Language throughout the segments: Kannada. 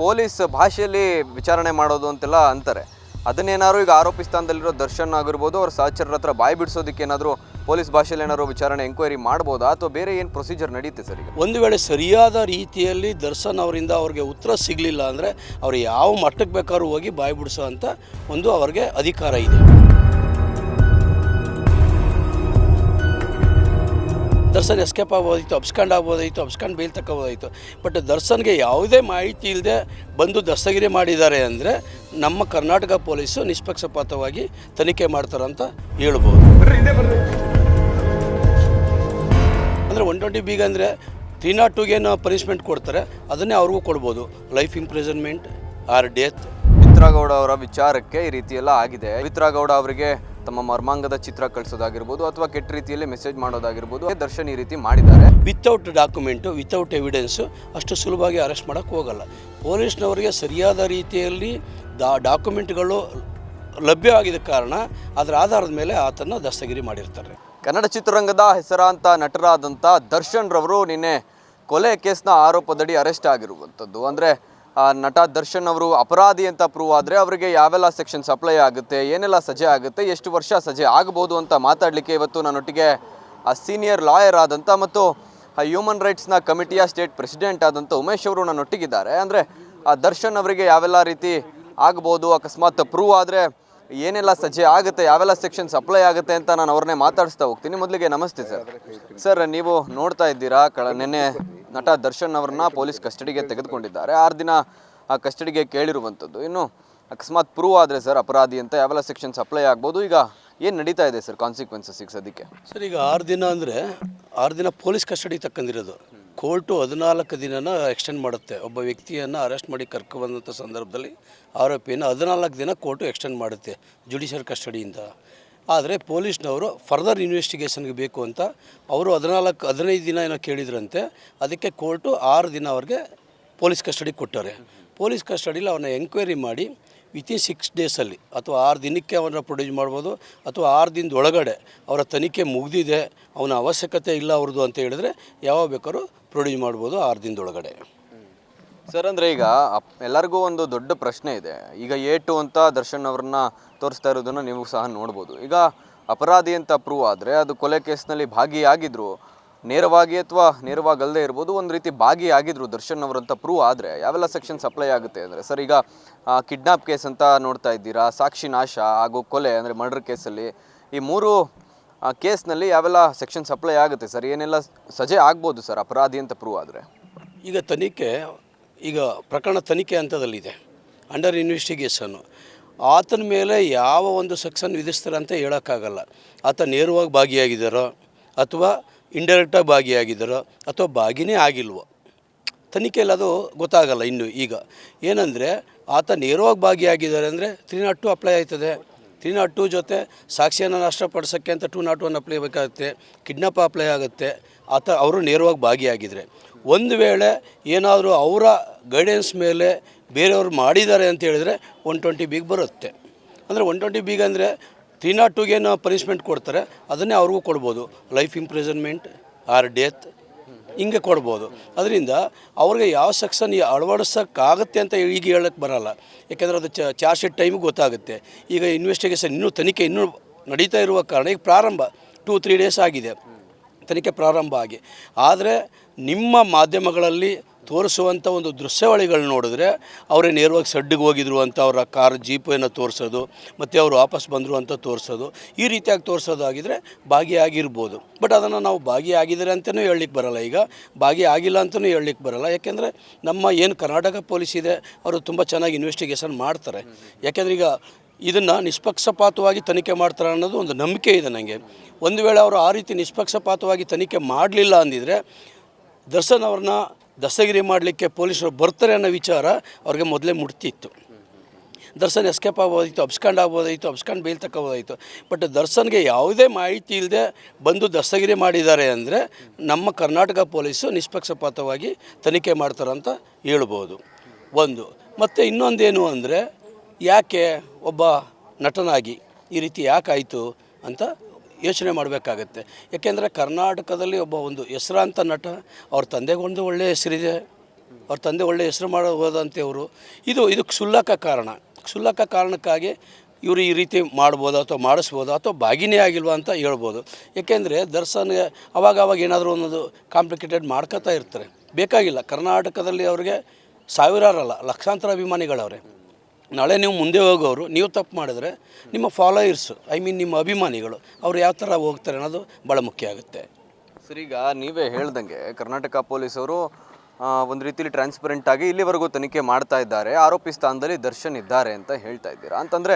ಪೊಲೀಸ್ ಭಾಷೆಯಲ್ಲಿ ವಿಚಾರಣೆ ಮಾಡೋದು ಅಂತೆಲ್ಲ ಅಂತಾರೆ. ಅದನ್ನೇನಾದ್ರು ಈಗ ಆರೋಪಿ ಸ್ಥಾನದಲ್ಲಿರೋ ದರ್ಶನ್ ಆಗಿರ್ಬೋದು, ಅವ್ರ ಸಹಚರರ ಹತ್ರ ಬಾಯಿ ಬಿಡಿಸೋದಕ್ಕೆ ಏನಾದರೂ ಪೊಲೀಸ್ ಭಾಷೆಯಲ್ಲಿ ಏನಾದರೂ ವಿಚಾರಣೆ ಎಂಕ್ವೈರಿ ಮಾಡ್ಬೋದಾ? ಅಥವಾ ಬೇರೆ ಏನು ಪ್ರೊಸೀಜರ್ ನಡೆಯುತ್ತೆ ಸರ್ ಈಗ? ಒಂದು ವೇಳೆ ಸರಿಯಾದ ರೀತಿಯಲ್ಲಿ ದರ್ಶನ್ ಅವರಿಂದ ಅವ್ರಿಗೆ ಉತ್ತರ ಸಿಗಲಿಲ್ಲ ಅಂದರೆ ಅವ್ರು ಯಾವ ಮಟ್ಟಕ್ಕೆ ಬೇಕಾದ್ರೂ ಹೋಗಿ ಬಾಯಿ ಬಿಡಿಸೋ ಅಂತ ಒಂದು ಅವ್ರಿಗೆ ಅಧಿಕಾರ ಇದೆ. ದರ್ಶನ್ ಎಸ್ಕೇಪ್ ಆಗ್ಬೋದಿತ್ತು ಅಬ್ಸ್ಕಂಡ್ ಆಗ್ಬೋದಾಯಿತು, ಅಬ್ಸ್ಕಂಡ್ ಬೇಲ್ ತಗೋಬೋದಾಯಿತು ಬಟ್ ದರ್ಶನ್ಗೆ ಯಾವುದೇ ಮಾಹಿತಿ ಇಲ್ಲದೆ ಬಂದು ದಸ್ತಗಿರಿ ಮಾಡಿದ್ದಾರೆ ಅಂದರೆ ನಮ್ಮ ಕರ್ನಾಟಕ ಪೊಲೀಸು ನಿಷ್ಪಕ್ಷಪಾತವಾಗಿ ತನಿಖೆ ಮಾಡ್ತಾರಂತ ಹೇಳ್ಬೋದು. ಅಂದರೆ ಒನ್ ಟ್ವೆಂಟಿ ಬಿಗ್ ಅಂದರೆ ತ್ರೀ ನಾಟ್ ಟೂಗೇನು ಪನಿಷ್ಮೆಂಟ್ ಕೊಡ್ತಾರೆ, ಅದನ್ನೇ ಅವ್ರಿಗೂ ಕೊಡ್ಬೋದು. Life imprisonment or death Mitragowda ಅವರ ವಿಚಾರಕ್ಕೆ ಈ ರೀತಿ ಎಲ್ಲ ಆಗಿದೆ. ಪವಿತ್ರಗೌಡ ಅವರಿಗೆ ತಮ್ಮ ಮರ್ಮಾಂಗದ ಚಿತ್ರ ಕಳಿಸೋದಾಗಿರ್ಬೋದು ಅಥವಾ ಕೆಟ್ಟ ರೀತಿಯಲ್ಲಿ ಮೆಸೇಜ್ ಮಾಡೋದಾಗಿರ್ಬೋದು ದರ್ಶನ್ ಈ ರೀತಿ ಮಾಡಿದ್ದಾರೆ. ವಿತೌಟ್ ಡಾಕ್ಯುಮೆಂಟು ವಿತೌಟ್ ಎವಿಡೆನ್ಸು ಅಷ್ಟು ಸುಲಭವಾಗಿ ಅರೆಸ್ಟ್ ಮಾಡೋಕ್ಕೆ ಹೋಗಲ್ಲ. ಪೊಲೀಸ್ನವರಿಗೆ ಸರಿಯಾದ ರೀತಿಯಲ್ಲಿ ಡಾ ಡಾಕ್ಯುಮೆಂಟ್ಗಳು ಲಭ್ಯವಾಗಿದ್ದ ಕಾರಣ ಅದರ ಆಧಾರದ ಮೇಲೆ ಆತನ ದಸ್ತಗಿರಿ ಮಾಡಿರ್ತಾರೆ. ಕನ್ನಡ ಚಿತ್ರರಂಗದ ಹೆಸರಾಂತ ನಟರಾದಂಥ ದರ್ಶನ್ ರವರು ನಿನ್ನೆ ಕೊಲೆ ಕೇಸ್ನ ಆರೋಪದಡಿ ಅರೆಸ್ಟ್ ಆಗಿರುವಂಥದ್ದು. ಅಂದರೆ ನಟ ದರ್ಶನ್ ಅವರು ಅಪರಾಧಿ ಅಂತ ಪ್ರೂವ್ ಆದರೆ ಅವರಿಗೆ ಯಾವೆಲ್ಲ ಸೆಕ್ಷನ್ಸ್ ಅಪ್ಲೈ ಆಗುತ್ತೆ, ಏನೆಲ್ಲ ಸಜೆ ಆಗುತ್ತೆ, ಎಷ್ಟು ವರ್ಷ ಸಜೆ ಆಗ್ಬೋದು ಅಂತ ಮಾತಾಡಲಿಕ್ಕೆ ಇವತ್ತು ನನ್ನೊಟ್ಟಿಗೆ ಸೀನಿಯರ್ ಲಾಯರ್ ಆದಂಥ ಮತ್ತು ಹ್ಯೂಮನ್ ರೈಟ್ಸ್ನ ಕಮಿಟಿಯ ಸ್ಟೇಟ್ ಪ್ರೆಸಿಡೆಂಟ್ ಆದಂಥ ಉಮೇಶ್ ಅವರು ನನ್ನೊಟ್ಟಿಗಿದ್ದಾರೆ ಅಂದರೆ ದರ್ಶನ್ ಅವರಿಗೆ ಯಾವೆಲ್ಲ ರೀತಿ ಆಗ್ಬೋದು, ಅಕಸ್ಮಾತ್ ಪ್ರೂವ್ ಆದರೆ ಏನೆಲ್ಲ ಸಜೆ ಆಗುತ್ತೆ, ಯಾವೆಲ್ಲ ಸೆಕ್ಷನ್ಸ್ ಅಪ್ಲೈ ಆಗುತ್ತೆ ಅಂತ ನಾನು ಅವ್ರನ್ನೇ ಮಾತಾಡಿಸ್ತಾ ಹೋಗ್ತೀನಿ. ಮೊದಲಿಗೆ ನಮಸ್ತೆ ಸರ್. ಸರ್, ನೀವು ನೋಡ್ತಾ ಇದ್ದೀರಾ, ಕಳ ನಿನ್ನೆ ನಟ ದರ್ಶನ್ ಅವ್ರನ್ನ ಪೊಲೀಸ್ ಕಸ್ಟಡಿಗೆ ತೆಗೆದುಕೊಂಡಿದ್ದಾರೆ. ಆರು ದಿನ ಆ ಕಸ್ಟಡಿಗೆ ಕೇಳಿರುವಂಥದ್ದು. ಇನ್ನು ಅಕಸ್ಮಾತ್ ಪ್ರೂವ್ ಆದರೆ ಸರ್ ಅಪರಾಧಿ ಅಂತ ಯಾವೆಲ್ಲ ಸೆಕ್ಷನ್ಸ್ ಅಪ್ಲೈ ಆಗ್ಬೋದು? ಈಗ ಏನು ನಡೀತಾ ಇದೆ ಸರ್ ಕಾನ್ಸಿಕ್ವೆನ್ಸಸ್ ಈಗ ಸರ್, ಈಗ ಆರು ದಿನ ಅಂದರೆ ಆರು ದಿನ ಪೊಲೀಸ್ ಕಸ್ಟಡಿ ತಕ್ಕಂದಿರೋದು. ಕೋರ್ಟು ಹದಿನಾಲ್ಕು ದಿನನ ಎಕ್ಸ್ಟೆಂಡ್ ಮಾಡುತ್ತೆ. ಒಬ್ಬ ವ್ಯಕ್ತಿಯನ್ನು ಅರೆಸ್ಟ್ ಮಾಡಿ ಕರ್ಕೊಬಂದಂಥ ಸಂದರ್ಭದಲ್ಲಿ ಆರೋಪಿಯನ್ನು ಹದಿನಾಲ್ಕು ದಿನ ಕೋರ್ಟು ಎಕ್ಸ್ಟೆಂಡ್ ಮಾಡುತ್ತೆ ಜುಡಿಷಿಯಲ್ ಕಸ್ಟಡಿಯಿಂದ. ಆದರೆ ಪೊಲೀಸ್ನವರು ಫರ್ದರ್ ಇನ್ವೆಸ್ಟಿಗೇಷನ್ಗೆ ಬೇಕು ಅಂತ ಅವರು ಹದಿನಾಲ್ಕು, ಹದಿನೈದು ದಿನ ಏನೋ ಕೇಳಿದ್ರಂತೆ, ಅದಕ್ಕೆ ಕೋರ್ಟು ಆರು ದಿನ ಅವ್ರಿಗೆ ಪೊಲೀಸ್ ಕಸ್ಟಡಿ ಕೊಟ್ಟವ್ರೆ. ಪೊಲೀಸ್ ಕಸ್ಟಡಿಲಿ ಅವನ್ನ ಎಂಕ್ವೈರಿ ಮಾಡಿ ವಿತಿನ್ ಸಿಕ್ಸ್ ಡೇಸಲ್ಲಿ ಅಥವಾ ಆರು ದಿನಕ್ಕೆ ಅವನ್ನ ಪ್ರೊಡ್ಯೂಸ್ ಮಾಡ್ಬೋದು, ಅಥವಾ ಆರು ದಿನದ ಒಳಗಡೆ ಅವರ ತನಿಖೆ ಮುಗಿದಿದೆ, ಅವನ ಅವಶ್ಯಕತೆ ಇಲ್ಲ ಅವ್ರದ್ದು ಅಂತ ಹೇಳಿದ್ರೆ ಯಾವಾಗ ಬೇಕಾದ್ರೂ ಪ್ರೊಡ್ಯೂಸ್ ಮಾಡ್ಬೋದು ಆರು ದಿನದೊಳಗಡೆ ಸರ್ ಅಂದರೆ ಈಗ ಎಲ್ಲರಿಗೂ ಒಂದು ದೊಡ್ಡ ಪ್ರಶ್ನೆ ಇದೆ. ಈಗ ಎ ಟು ಅಂತ ದರ್ಶನ್ ಅವ್ರನ್ನ ತೋರಿಸ್ತಾ ಇರೋದನ್ನ ನೀವು ಸಹ ನೋಡ್ಬೋದು. ಈಗ ಅಪರಾಧಿ ಅಂತ ಪ್ರೂವ್ ಆದರೆ ಅದು ಕೊಲೆ ಕೇಸ್ನಲ್ಲಿ ಭಾಗಿಯಾಗಿದ್ರು, ನೇರವಾಗಿ ಅಥವಾ ನೇರವಾಗಲ್ಲದೆ ಇರ್ಬೋದು, ಒಂದು ರೀತಿ ಭಾಗಿಯಾಗಿದ್ರು ದರ್ಶನ್ ಅವರಂತ ಪ್ರೂವ್ ಆದರೆ ಯಾವೆಲ್ಲ ಸೆಕ್ಷನ್ ಅಪ್ಲೈ ಆಗುತ್ತೆ ಅಂದರೆ ಸರ್ ಈಗ ಕಿಡ್ನಾಪ್ ಕೇಸ್ ಅಂತ ನೋಡ್ತಾ ಇದ್ದೀರಾ, ಸಾಕ್ಷಿ ನಾಶ ಹಾಗೂ ಕೊಲೆ ಅಂದರೆ ಮರ್ಡರ್ ಕೇಸಲ್ಲಿ ಈ ಮೂರು ಕೇಸ್ನಲ್ಲಿ ಯಾವೆಲ್ಲ ಸೆಕ್ಷನ್ ಅಪ್ಲೈ ಆಗುತ್ತೆ ಸರ್ ಏನೆಲ್ಲ ಸಜೆ ಆಗ್ಬೋದು ಸರ್ ಅಪರಾಧಿ ಅಂತ ಪ್ರೂವ್ ಆದರೆ? ಈಗ ತನಿಖೆ ಈಗ ಪ್ರಕರಣ ತನಿಖೆ ಹಂತದಲ್ಲಿದೆ. ಅಂಡರ್ ಇನ್ವೆಸ್ಟಿಗೇಷನ್ನು ಆತನ ಮೇಲೆ ಯಾವ ಒಂದು ಸೆಕ್ಷನ್ ವಿಧಿಸ್ತಾರೆ ಅಂತ ಹೇಳೋಕ್ಕಾಗಲ್ಲ. ಆತ ನೇರವಾಗಿ ಭಾಗಿಯಾಗಿದ್ದಾರೋ, ಅಥವಾ ಇಂಡೈರೆಕ್ಟಾಗಿ ಭಾಗಿಯಾಗಿದ್ದಾರೋ, ಅಥವಾ ಭಾಗಿನೇ ಆಗಿಲ್ವೋ. ತನಿಖೆಯಲ್ಲಿ ಅದು ಗೊತ್ತಾಗಲ್ಲ ಇನ್ನು ಈಗ. ಏನಂದರೆ, ಆತ ನೇರವಾಗಿ ಭಾಗಿಯಾಗಿದ್ದಾರೆ ಅಂದರೆ ತ್ರೀ ನಾಟ್ ಟು ಅಪ್ಲೈ ಆಯ್ತದೆ. ತ್ರೀ ನಾಟ್ ಟು ಜೊತೆ ಸಾಕ್ಷಿಯನ್ನು ನಷ್ಟಪಡಿಸೋಕ್ಕೆ ಅಂತ ಟೂ ನಾಟ್ ಒನ್ ಅಪ್ಲೈ ಬೇಕಾಗುತ್ತೆ. ಕಿಡ್ನಾಪ್ ಅಪ್ಲೈ ಆಗುತ್ತೆ. ಆತ, ಅವರು ನೇರವಾಗಿ ಭಾಗಿಯಾಗಿದ್ದಾರೆ ಒಂದು ವೇಳೆ ಏನಾದರೂ ಅವರ ಗೈಡೆನ್ಸ್ ಮೇಲೆ ಬೇರೆಯವರು ಮಾಡಿದ್ದಾರೆ ಅಂತ ಹೇಳಿದರೆ ಒನ್ ಟ್ವೆಂಟಿ ಬಿಗ್ ಬರುತ್ತೆ. ಅಂದರೆ ಒನ್ ಟ್ವೆಂಟಿ ಬಿಗ್ ಅಂದರೆ ತ್ರೀ ನಾಟ್ ಟೂಗೇನು ಪನಿಷ್ಮೆಂಟ್ ಕೊಡ್ತಾರೆ, ಅದನ್ನೇ ಅವ್ರಿಗೂ ಕೊಡ್ಬೋದು. ಲೈಫ್ ಇಂಪ್ರಿಸನ್ಮೆಂಟ್ ಆರ್ ಡೆತ್ ಹಿಂಗೆ ಕೊಡ್ಬೋದು. ಅದರಿಂದ ಅವ್ರಿಗೆ ಯಾವ ಸೆಕ್ಷನ್ ಅಳವಡಿಸೋಕ್ಕಾಗತ್ತೆ ಅಂತ ಈಗ ಹೇಳಕ್ಕೆ ಬರಲ್ಲ. ಯಾಕೆಂದರೆ ಅದು ಚಾರ್ಜ್ ಶೀಟ್ ಟೈಮಿಗೆ ಗೊತ್ತಾಗುತ್ತೆ. ಈಗ ಇನ್ವೆಸ್ಟಿಗೇಷನ್ ಇನ್ನೂ ತನಿಖೆ ಇನ್ನೂ ನಡೀತಾ ಇರುವ ಕಾರಣ ಈಗ ಪ್ರಾರಂಭ ಟೂ ತ್ರೀ ಡೇಸ್ ಆಗಿದೆ. ತನಿಖೆ ಪ್ರಾರಂಭ ಆಗಿ. ಆದರೆ ನಿಮ್ಮ ಮಾಧ್ಯಮಗಳಲ್ಲಿ ತೋರಿಸುವಂಥ ಒಂದು ದೃಶ್ಯಾವಳಿಗಳು ನೋಡಿದ್ರೆ ಅವರೇ ನೇರವಾಗಿ ಸಡ್ಡಿಗೆ ಹೋಗಿದ್ರು ಅಂತ ಅವರ ಕಾರ್ ಜೀಪನ್ನು ತೋರಿಸೋದು, ಮತ್ತು ಅವರು ವಾಪಸ್ ಬಂದರು ಅಂತ ತೋರಿಸೋದು, ಈ ರೀತಿಯಾಗಿ ತೋರಿಸೋದಾಗಿದ್ದರೆ ಭಾಗಿಯಾಗಿರ್ಬೋದು. ಬಟ್ ಅದನ್ನು ನಾವು ಭಾಗಿಯಾಗಿದ್ದಾರೆ ಅಂತಲೂ ಹೇಳಲಿಕ್ಕೆ ಬರಲ್ಲ ಈಗ. ಭಾಗಿಯಾಗಿಲ್ಲ ಅಂತಲೂ ಹೇಳಲಿಕ್ಕೆ ಬರಲ್ಲ. ಯಾಕೆಂದರೆ ನಮ್ಮ ಏನು ಕರ್ನಾಟಕ ಪೊಲೀಸ್ ಇದೆ, ಅವರು ತುಂಬ ಚೆನ್ನಾಗಿ ಇನ್ವೆಸ್ಟಿಗೇಷನ್ ಮಾಡ್ತಾರೆ. ಯಾಕೆಂದರೆ ಈಗ ಇದನ್ನು ನಿಷ್ಪಕ್ಷಪಾತವಾಗಿ ತನಿಖೆ ಮಾಡ್ತಾರೆ ಅನ್ನೋದು ಒಂದು ನಂಬಿಕೆ ಇದೆ ನನಗೆ ಒಂದು ವೇಳೆ ಅವರು ಆ ರೀತಿ ನಿಷ್ಪಕ್ಷಪಾತವಾಗಿ ತನಿಖೆ ಮಾಡಲಿಲ್ಲ ಅಂದಿದ್ರೆ ದರ್ಶನ್ ಅವ್ರನ್ನ ದಸಗಿರಿ ಮಾಡಲಿಕ್ಕೆ ಪೊಲೀಸರು ಬರ್ತಾರೆ ಅನ್ನೋ ವಿಚಾರ ಅವ್ರಿಗೆ ಮೊದಲೇ ಮುಟ್ತಿತ್ತು. ದರ್ಶನ್ ಎಸ್ಕೇಪ್ ಆಗ್ಬೋದಾಯಿತು ಅಬ್ಸ್ಕಂಡ್ ಆಗ್ಬೋದಾಯಿತು ಅಬ್ಸ್ಕಂಡ್ ಬೇಲ್ ತಗೋಬೋದಾಯಿತು ಬಟ್ ದರ್ಶನ್ಗೆ ಯಾವುದೇ ಮಾಹಿತಿ ಇಲ್ಲದೆ ಬಂದು ದಸಗಿರಿ ಮಾಡಿದ್ದಾರೆ ಅಂದರೆ ನಮ್ಮ ಕರ್ನಾಟಕ ಪೊಲೀಸು ನಿಷ್ಪಕ್ಷಪಾತವಾಗಿ ತನಿಖೆ ಮಾಡ್ತಾರಂತ ಹೇಳ್ಬೋದು. ಒಂದು. ಮತ್ತು ಇನ್ನೊಂದೇನು ಅಂದರೆ ಯಾಕೆ ಒಬ್ಬ ನಟನಾಗಿ ಈ ರೀತಿ ಯಾಕಾಯಿತು ಅಂತ ಯೋಚನೆ ಮಾಡಬೇಕಾಗತ್ತೆ. ಯಾಕೆಂದರೆ ಕರ್ನಾಟಕದಲ್ಲಿ ಒಬ್ಬ ಒಂದು ಹೆಸರಾಂತ ನಟ, ಅವ್ರ ತಂದೆಗೊಂದು ಒಳ್ಳೆಯ ಹೆಸರಿದೆ ಅವ್ರ ತಂದೆ ಒಳ್ಳೆ ಹೆಸರು ಮಾಡೋದಂತೆಯವರು ಇದು ಇದು ಕ್ಷುಲ್ಲಕ ಕಾರಣ. ಕ್ಷುಲ್ಲಕ ಕಾರಣಕ್ಕಾಗಿ ಇವರು ಈ ರೀತಿ ಮಾಡ್ಬೋದು ಅಥವಾ ಮಾಡಿಸ್ಬೋದು ಅಥವಾ ಭಾಗಿನೇ ಆಗಿಲ್ವಾ ಅಂತ ಹೇಳ್ಬೋದು. ಏಕೆಂದರೆ ದರ್ಶನ್ಗೆ ಅವಾಗ ಅವಾಗ ಏನಾದರೂ ಒಂದೊಂದು ಕಾಂಪ್ಲಿಕೇಟೆಡ್ ಮಾಡ್ಕೋತಾ ಇರ್ತಾರೆ. ಬೇಕಾಗಿಲ್ಲ. ಕರ್ನಾಟಕದಲ್ಲಿ ಅವ್ರಿಗೆ ಸಾವಿರಾರಲ್ಲ, ಲಕ್ಷಾಂತರ ಅಭಿಮಾನಿಗಳವ್ರೆ. ನಾಳೆ ನೀವು ಮುಂದೆ ಹೋಗೋರು, ನೀವು ತಪ್ಪು ಮಾಡಿದ್ರೆ ನಿಮ್ಮ ಫಾಲೋಯರ್ಸು ಐ ಮೀನ್ ನಿಮ್ಮ ಅಭಿಮಾನಿಗಳು, ಅವ್ರು ಯಾವ ಥರ ಹೋಗ್ತಾರೆ ಅನ್ನೋದು ಭಾಳ ಮುಖ್ಯ ಆಗುತ್ತೆ. ಸರ್, ಈಗ ನೀವೇ ಹೇಳ್ದಂಗೆ ಕರ್ನಾಟಕ ಪೊಲೀಸರು ಒಂದು ರೀತಿಯಲ್ಲಿ ಟ್ರಾನ್ಸ್ಪರೆಂಟ್ ಆಗಿ ಇಲ್ಲಿವರೆಗೂ ತನಿಖೆ ಮಾಡ್ತಾ ಇದ್ದಾರೆ, ಆರೋಪಿ ಸ್ಥಾನದಲ್ಲಿ ದರ್ಶನ್ ಇದ್ದಾರೆ ಅಂತ ಹೇಳ್ತಾ ಇದ್ದೀರಾ? ಅಂತಂದರೆ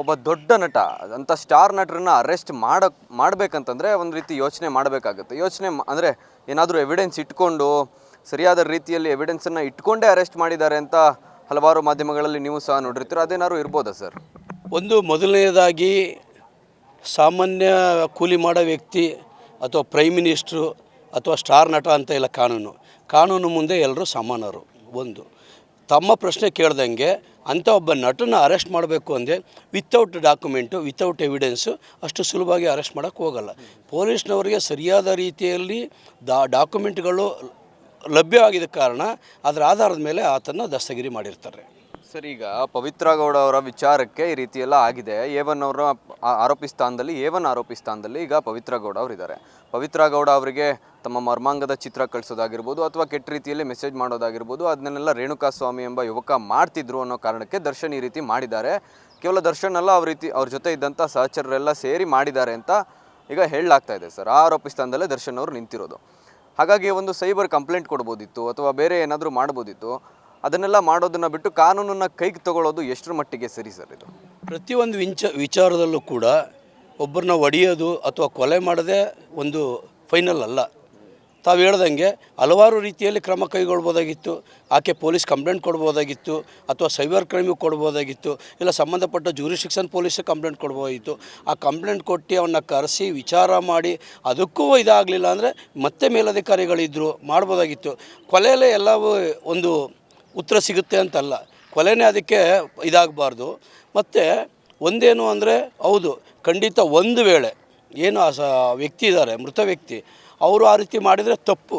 ಒಬ್ಬ ದೊಡ್ಡ ನಟ, ಅಂಥ ಸ್ಟಾರ್ ನಟರನ್ನ ಅರೆಸ್ಟ್ ಮಾಡಕ್ ಮಾಡಬೇಕಂತಂದರೆ ಒಂದು ರೀತಿ ಯೋಚನೆ ಮಾಡಬೇಕಾಗುತ್ತೆ. ಯೋಚನೆ ಅಂದರೆ ಏನಾದರೂ ಎವಿಡೆನ್ಸ್ ಇಟ್ಕೊಂಡು, ಸರಿಯಾದ ರೀತಿಯಲ್ಲಿ ಎವಿಡೆನ್ಸನ್ನು ಇಟ್ಕೊಂಡೇ ಅರೆಸ್ಟ್ ಮಾಡಿದ್ದಾರೆ ಅಂತ ಹಲವಾರು ಮಾಧ್ಯಮಗಳಲ್ಲಿ ನೀವು ಸಹ ನೋಡಿರ್ತೀರ, ಅದೇನಾದ್ರು ಇರ್ಬೋದಾ ಸರ್? ಒಂದು ಮೊದಲನೆಯದಾಗಿ ಸಾಮಾನ್ಯ ಕೂಲಿ ಮಾಡೋ ವ್ಯಕ್ತಿ ಅಥವಾ ಪ್ರೈಮ್ ಮಿನಿಸ್ಟ್ರು ಅಥವಾ ಸ್ಟಾರ್ ನಟ ಅಂತ ಇಲ್ಲ ಕಾನೂನು. ಕಾನೂನು ಮುಂದೆ ಎಲ್ಲರೂ ಸಮಾನರು, ಒಂದು. ತಮ್ಮ ಪ್ರಶ್ನೆ ಕೇಳ್ದಂಗೆ ಅಂಥ ಒಬ್ಬ ನಟನ ಅರೆಸ್ಟ್ ಮಾಡಬೇಕು ಅಂದರೆ ವಿತೌಟ್ ಡಾಕ್ಯುಮೆಂಟು ವಿತೌಟ್ ಎವಿಡೆನ್ಸು ಅಷ್ಟು ಸುಲಭವಾಗಿ ಅರೆಸ್ಟ್ ಮಾಡೋಕ್ಕೆ ಹೋಗಲ್ಲ. ಪೊಲೀಸ್ನವರಿಗೆ ಸರಿಯಾದ ರೀತಿಯಲ್ಲಿ ದಾ ಡಾಕ್ಯುಮೆಂಟ್ಗಳು ಲಭ್ಯವಾಗಿದ್ದ ಕಾರಣ ಅದರ ಆಧಾರದ ಮೇಲೆ ಆತನ ದಸ್ತಗಿರಿ ಮಾಡಿರ್ತಾರೆ. ಸರ್, ಈಗ ಪವಿತ್ರ ಗೌಡ ಅವರ ವಿಚಾರಕ್ಕೆ ಈ ರೀತಿ ಎಲ್ಲ ಆಗಿದೆ. ಏವನ್ ಅವರ ಆರೋಪಿ ಸ್ಥಾನದಲ್ಲಿ, ಏವನ್ ಆರೋಪಿ ಸ್ಥಾನದಲ್ಲಿ ಈಗ ಪವಿತ್ರ ಗೌಡ ಅವರಿದ್ದಾರೆ ಪವಿತ್ರ ಗೌಡ ಅವರಿಗೆ ತಮ್ಮ ಮರ್ಮಾಂಗದ ಚಿತ್ರ ಕಳಿಸೋದಾಗಿರ್ಬೋದು ಅಥವಾ ಕೆಟ್ಟ ರೀತಿಯಲ್ಲಿ ಮೆಸೇಜ್ ಮಾಡೋದಾಗಿರ್ಬೋದು, ಅದನ್ನೆಲ್ಲ ರೇಣುಕಾ ಸ್ವಾಮಿ ಎಂಬ ಯುವಕ ಮಾಡ್ತಿದ್ರು ಅನ್ನೋ ಕಾರಣಕ್ಕೆ ದರ್ಶನ್ ಈ ರೀತಿ ಮಾಡಿದ್ದಾರೆ. ಕೇವಲ ದರ್ಶನ್ ಅಲ್ಲ, ಅವ್ರ ರೀತಿ ಅವ್ರ ಜೊತೆ ಇದ್ದಂಥ ಸಹಚರರೆಲ್ಲ ಸೇರಿ ಮಾಡಿದ್ದಾರೆ ಅಂತ ಈಗ ಹೇಳಲಾಗ್ತಾ ಇದೆ ಸರ್. ಆ ಆರೋಪಿ ಸ್ಥಾನದಲ್ಲೇ ದರ್ಶನ್ ಅವರು ನಿಂತಿರೋದು. ಹಾಗಾಗಿ ಒಂದು ಸೈಬರ್ ಕಂಪ್ಲೇಂಟ್ ಕೊಡ್ಬೋದಿತ್ತು ಅಥವಾ ಬೇರೆ ಏನಾದರೂ ಮಾಡ್ಬೋದಿತ್ತು, ಅದನ್ನೆಲ್ಲ ಮಾಡೋದನ್ನು ಬಿಟ್ಟು ಕಾನೂನನ್ನು ಕೈಗೆ ತಗೊಳ್ಳೋದು ಎಷ್ಟರ ಮಟ್ಟಿಗೆ ಸರಿ ಸರ್ ಇದು? ಪ್ರತಿಯೊಂದು ವಿಂಚ, ವಿಚಾರದಲ್ಲೂ ಕೂಡ ಒಬ್ಬರನ್ನ ಒಡೆಯೋದು ಅಥವಾ ಕೊಲೆ ಮಾಡದೆ ಒಂದು ಫೈನಲ್ ಅಲ್ಲ. ತಾವು ಹೇಳ್ದಂಗೆ ಹಲವಾರು ರೀತಿಯಲ್ಲಿ ಕ್ರಮ ಕೈಗೊಳ್ಬೋದಾಗಿತ್ತು. ಆಕೆ ಪೊಲೀಸ್ ಕಂಪ್ಲೇಂಟ್ ಕೊಡ್ಬೋದಾಗಿತ್ತು, ಅಥವಾ ಸೈಬರ್ ಕ್ರೈಮಿಗೆ ಕೊಡ್ಬೋದಾಗಿತ್ತು, ಇಲ್ಲ ಸಂಬಂಧಪಟ್ಟ ಜೂರಿಸ್ಟಿಕ್ಷನ್ ಪೊಲೀಸ್ ಕಂಪ್ಲೇಂಟ್ ಕೊಡ್ಬೋದಾಗಿತ್ತು. ಆ ಕಂಪ್ಲೇಂಟ್ ಕೊಟ್ಟು ಅವನ್ನ ಕರೆಸಿ ವಿಚಾರ ಮಾಡಿ ಅದಕ್ಕೂ ಇದಾಗಲಿಲ್ಲ ಅಂದರೆ ಮತ್ತೆ ಮೇಲಧಿಕಾರಿಗಳಿದ್ದರು ಮಾಡ್ಬೋದಾಗಿತ್ತು. ಕೊಲೆಯಲ್ಲೇ ಎಲ್ಲವೂ ಒಂದು ಉತ್ತರ ಸಿಗುತ್ತೆ ಅಂತಲ್ಲ. ಕೊಲೆನೇ ಅದಕ್ಕೆ ಇದಾಗಬಾರ್ದು. ಮತ್ತು ಒಂದೇನು ಅಂದರೆ ಹೌದು, ಖಂಡಿತ ಒಂದು ವೇಳೆ ಏನು ಆ ವ್ಯಕ್ತಿ ಇದ್ದಾರೆ ಮೃತ ವ್ಯಕ್ತಿ ಅವರು ಆ ರೀತಿ ಮಾಡಿದರೆ ತಪ್ಪು.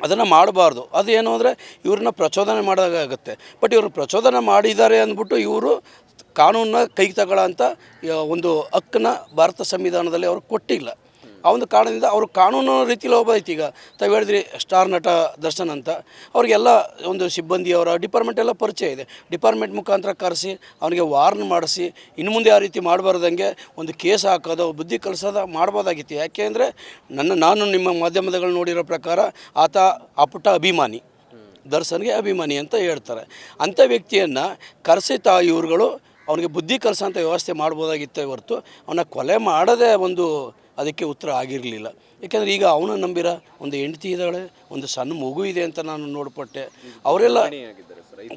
ಅದನ್ನು ಮಾಡಬಾರ್ದು. ಅದು ಏನು ಅಂದರೆ ಇವ್ರನ್ನ ಪ್ರಚೋದನೆ ಮಾಡೋದಾಗುತ್ತೆ ಬಟ್ ಇವರು ಪ್ರಚೋದನೆ ಮಾಡಿದ್ದಾರೆ ಅಂದ್ಬಿಟ್ಟು ಇವರು ಕಾನೂನನ್ನ ಕೈಗೆ ತಗೊಳ್ಳೋ ಅಂಥ ಒಂದು ಹಕ್ಕನ್ನ ಭಾರತ ಸಂವಿಧಾನದಲ್ಲಿ ಅವರು ಕೊಟ್ಟಿಲ್ಲ. ಆ ಒಂದು ಕಾರಣದಿಂದ ಅವರು ಕಾನೂನು ರೀತಿಯಲ್ಲಿ ಹೋಗ್ಬೋದೈತಿ ಈಗ. ತಾವು ಹೇಳಿದ್ರಿ ಸ್ಟಾರ್ ನಟ ದರ್ಶನ್ ಅಂತ. ಅವ್ರಿಗೆಲ್ಲ ಒಂದು ಸಿಬ್ಬಂದಿಯವರ ಡಿಪಾರ್ಟ್ಮೆಂಟ್ ಎಲ್ಲ ಪರಿಚಯ ಇದೆ. ಡಿಪಾರ್ಟ್ಮೆಂಟ್ ಮುಖಾಂತರ ಕರೆಸಿ, ಅವನಿಗೆ ವಾರ್ನ್ ಮಾಡಿಸಿ, ಇನ್ನು ಮುಂದೆ ಆ ರೀತಿ ಮಾಡಬಾರ್ದಂಗೆ ಒಂದು ಕೇಸ್ ಹಾಕೋದು, ಬುದ್ಧಿ ಕಲಿಸೋದು ಮಾಡ್ಬೋದಾಗಿತ್ತು ಯಾಕೆ ಅಂದರೆ ನನ್ನ, ನಾನು ನಿಮ್ಮ ಮಾಧ್ಯಮದಲ್ಲಿ ನೋಡಿರೋ ಪ್ರಕಾರ ಆತ ಅಪುಟ ಅಭಿಮಾನಿ. ದರ್ಶನ್ಗೆ ಅಭಿಮಾನಿ ಅಂತ ಹೇಳ್ತಾರೆ. ಅಂಥ ವ್ಯಕ್ತಿಯನ್ನು ಕರೆಸಿ ತಾ ಇವ್ರುಗಳು ಅವನಿಗೆ ಬುದ್ಧಿ ಕಲಿಸೋಂಥ ವ್ಯವಸ್ಥೆ ಮಾಡ್ಬೋದಾಗಿತ್ತೇ ಹೊರತು, ಅವನ ಕೊಲೆ ಮಾಡದೇ ಒಂದು ಅದಕ್ಕೆ ಉತ್ತರ ಆಗಿರಲಿಲ್ಲ. ಯಾಕೆಂದರೆ ಈಗ ಅವನು ನಂಬಿರ ಒಂದು ಹೆಂಡತಿ ಇದ್ದಾಳೆ, ಒಂದು ಸಣ್ಣ ಮಗು ಇದೆ ಅಂತ ನಾನು ನೋಡ್ಪಟ್ಟೆ. ಅವರೆಲ್ಲ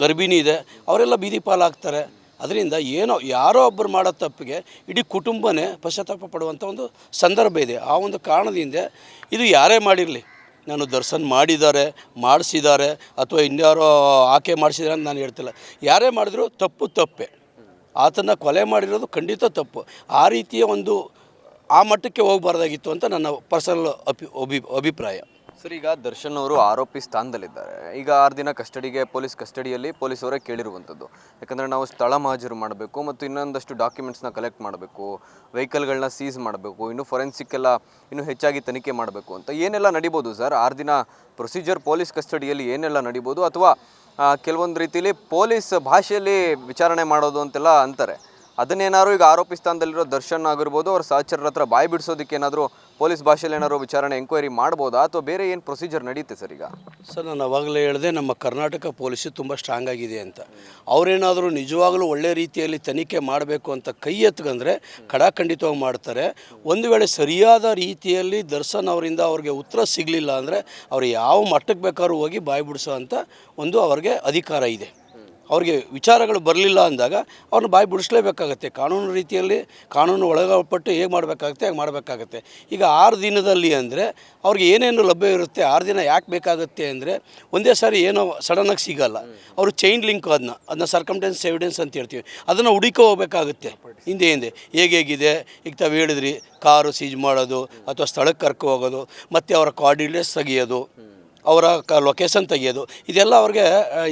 ಗರ್ಭಿಣಿ ಇದೆ, ಅವರೆಲ್ಲ ಬೀದಿ ಪಾಲಾಗ್ತಾರೆ. ಅದರಿಂದ ಏನೋ ಯಾರೋ ಒಬ್ಬರು ಮಾಡೋ ತಪ್ಪಿಗೆ ಇಡೀ ಕುಟುಂಬನೇ ಪಶ್ಚಾತ್ತಾಪ ಪಡುವಂಥ ಒಂದು ಸಂದರ್ಭ ಇದೆ. ಆ ಒಂದು ಕಾರಣದಿಂದ ಇದು ಯಾರೇ ಮಾಡಿರಲಿ, ನಾನು ದರ್ಶನ್ ಮಾಡಿದ್ದಾರೆ, ಮಾಡಿಸಿದ್ದಾರೆ, ಅಥವಾ ಇನ್ಯಾರೋ ಆಕೆ ಮಾಡಿಸಿದ್ದಾರೆ ಅಂತ ನಾನು ಹೇಳ್ತಿಲ್ಲ. ಯಾರೇ ಮಾಡಿದ್ರು ತಪ್ಪು ತಪ್ಪೆ. ಆತನ ಕೊಲೆ ಮಾಡಿರೋದು ಖಂಡಿತ ತಪ್ಪು. ಆ ರೀತಿಯ ಒಂದು ಆ ಮಟ್ಟಕ್ಕೆ ಹೋಗಬಾರ್ದಾಗಿತ್ತು ಅಂತ ನನ್ನ ಪರ್ಸನಲ್ ಅಪಿ, ಅಭಿ, ಅಭಿಪ್ರಾಯ. ಸರ್, ಈಗ ದರ್ಶನ್ ಅವರು ಆರೋಪಿ ಸ್ಥಾನದಲ್ಲಿದ್ದಾರೆ. ಈಗ ಆರು ದಿನ ಕಸ್ಟಡಿಗೆ, ಪೊಲೀಸ್ ಕಸ್ಟಡಿಯಲ್ಲಿ ಪೊಲೀಸವರೇ ಕೇಳಿರುವಂಥದ್ದು. ಯಾಕಂದರೆ ನಾವು ಸ್ಥಳ ಮಹಾಜರು ಮಾಡಬೇಕು ಮತ್ತು ಇನ್ನೊಂದಷ್ಟು ಡಾಕ್ಯುಮೆಂಟ್ಸ್ನ ಕಲೆಕ್ಟ್ ಮಾಡಬೇಕು ವೆಹಿಕಲ್ಗಳನ್ನ ಸೀಸ್ ಮಾಡಬೇಕು, ಇನ್ನು ಫೊರೆನ್ಸಿಕ್ ಎಲ್ಲ ಇನ್ನೂ ಹೆಚ್ಚಾಗಿ ತನಿಖೆ ಮಾಡಬೇಕು ಅಂತ ಏನೆಲ್ಲ ನಡಿಬೋದು ಸರ್? ಆರು ದಿನ ಪ್ರೊಸೀಜರ್ ಪೊಲೀಸ್ ಕಸ್ಟಡಿಯಲ್ಲಿ ಏನೆಲ್ಲ ನಡಿಬೋದು? ಅಥವಾ ಕೆಲವೊಂದು ರೀತಿಯಲ್ಲಿ ಪೊಲೀಸ್ ಭಾಷೆಯಲ್ಲಿ ವಿಚಾರಣೆ ಮಾಡೋದು ಅಂತೆಲ್ಲ ಅಂತಾರೆ. ಅದನ್ನೇನಾದ್ರು ಈಗ ಆರೋಪಿ ಸ್ಥಾನದಲ್ಲಿರೋ ದರ್ಶನ್ ಆಗಿರ್ಬೋದು, ಅವ್ರ ಸಹಚರರ ಹತ್ರ ಬಾಯಿ ಬಿಡಿಸೋದಕ್ಕೆ ಏನಾದರೂ ಪೊಲೀಸ್ ಭಾಷೆಯಲ್ಲಿ ಏನಾದ್ರು ವಿಚಾರಣೆ ಎಂಕ್ವೈರಿ ಮಾಡ್ಬೋದಾ? ಅಥವಾ ಬೇರೆ ಏನು ಪ್ರೊಸೀಜರ್ ನಡೆಯುತ್ತೆ ಸರ್ ಈಗ? ಸರ್, ನಾನು ಅವಾಗಲೇ ಹೇಳಿದೆ, ನಮ್ಮ ಕರ್ನಾಟಕ ಪೊಲೀಸು ತುಂಬ ಸ್ಟ್ರಾಂಗ್ ಆಗಿದೆ ಅಂತ. ಅವರೇನಾದರೂ ನಿಜವಾಗಲೂ ಒಳ್ಳೆ ರೀತಿಯಲ್ಲಿ ತನಿಖೆ ಮಾಡಬೇಕು ಅಂತ ಕೈ ಎತ್ಕಂದ್ರೆ ಖಡಾಖಂಡಿತವಾಗಿ ಮಾಡ್ತಾರೆ. ಒಂದು ವೇಳೆ ಸರಿಯಾದ ರೀತಿಯಲ್ಲಿ ದರ್ಶನ್ ಅವರಿಂದ ಅವ್ರಿಗೆ ಉತ್ತರ ಸಿಗಲಿಲ್ಲ ಅಂದರೆ ಅವ್ರು ಯಾವ ಮಟ್ಟಕ್ಕೆ ಬೇಕಾದ್ರೂ ಹೋಗಿ ಬಾಯಿ ಬಿಡಿಸೋ ಅಂತ ಒಂದು ಅವ್ರಿಗೆ ಅಧಿಕಾರ ಇದೆ. ಅವ್ರಿಗೆ ವಿಚಾರಗಳು ಬರಲಿಲ್ಲ ಅಂದಾಗ ಅವ್ರನ್ನ ಬಾಯಿ ಬಿಡಿಸ್ಲೇಬೇಕಾಗತ್ತೆ. ಕಾನೂನು ರೀತಿಯಲ್ಲಿ ಕಾನೂನು ಒಳಗಪಟ್ಟು ಹೇಗೆ ಮಾಡಬೇಕಾಗುತ್ತೆ, ಹಾಗೆ ಮಾಡಬೇಕಾಗತ್ತೆ. ಈಗ ಆರು ದಿನದಲ್ಲಿ ಅಂದರೆ ಅವ್ರಿಗೆ ಏನೇನು ಲಭ್ಯ ಇರುತ್ತೆ, ಆರು ದಿನ ಯಾಕೆ ಬೇಕಾಗುತ್ತೆ ಅಂದರೆ ಒಂದೇ ಸಾರಿ ಏನೋ ಸಡನ್ನಾಗಿ ಸಿಗಲ್ಲ. ಅವರು ಚೈನ್ ಲಿಂಕ್ ಅದನ್ನ ಅದನ್ನ ಸರ್ಕಮ್ಟೆನ್ಸ್ ಎವಿಡೆನ್ಸ್ ಅಂತ ಹೇಳ್ತೀವಿ. ಅದನ್ನು ಹುಡುಕೋ ಹೋಗಬೇಕಾಗುತ್ತೆ. ಹಿಂದೆ ಹಿಂದೆ. ಹೇಗೆ ಹೇಗಿದೆ? ಈಗ ತಾವು ಹೇಳಿದ್ರಿ, ಕಾರು ಸೀಜ್ ಮಾಡೋದು, ಅಥವಾ ಸ್ಥಳಕ್ಕೆ ಕರ್ಕೊ ಹೋಗೋದು, ಮತ್ತು ಅವರ ಕೋಆರ್ಡಿನೇಟ್ಸ್ ತೆಗಿಯೋದು. ಅವರ ಕ ಲೊಕೇಶನ್ ತೆಗೆಯೋದು, ಇದೆಲ್ಲ ಅವ್ರಿಗೆ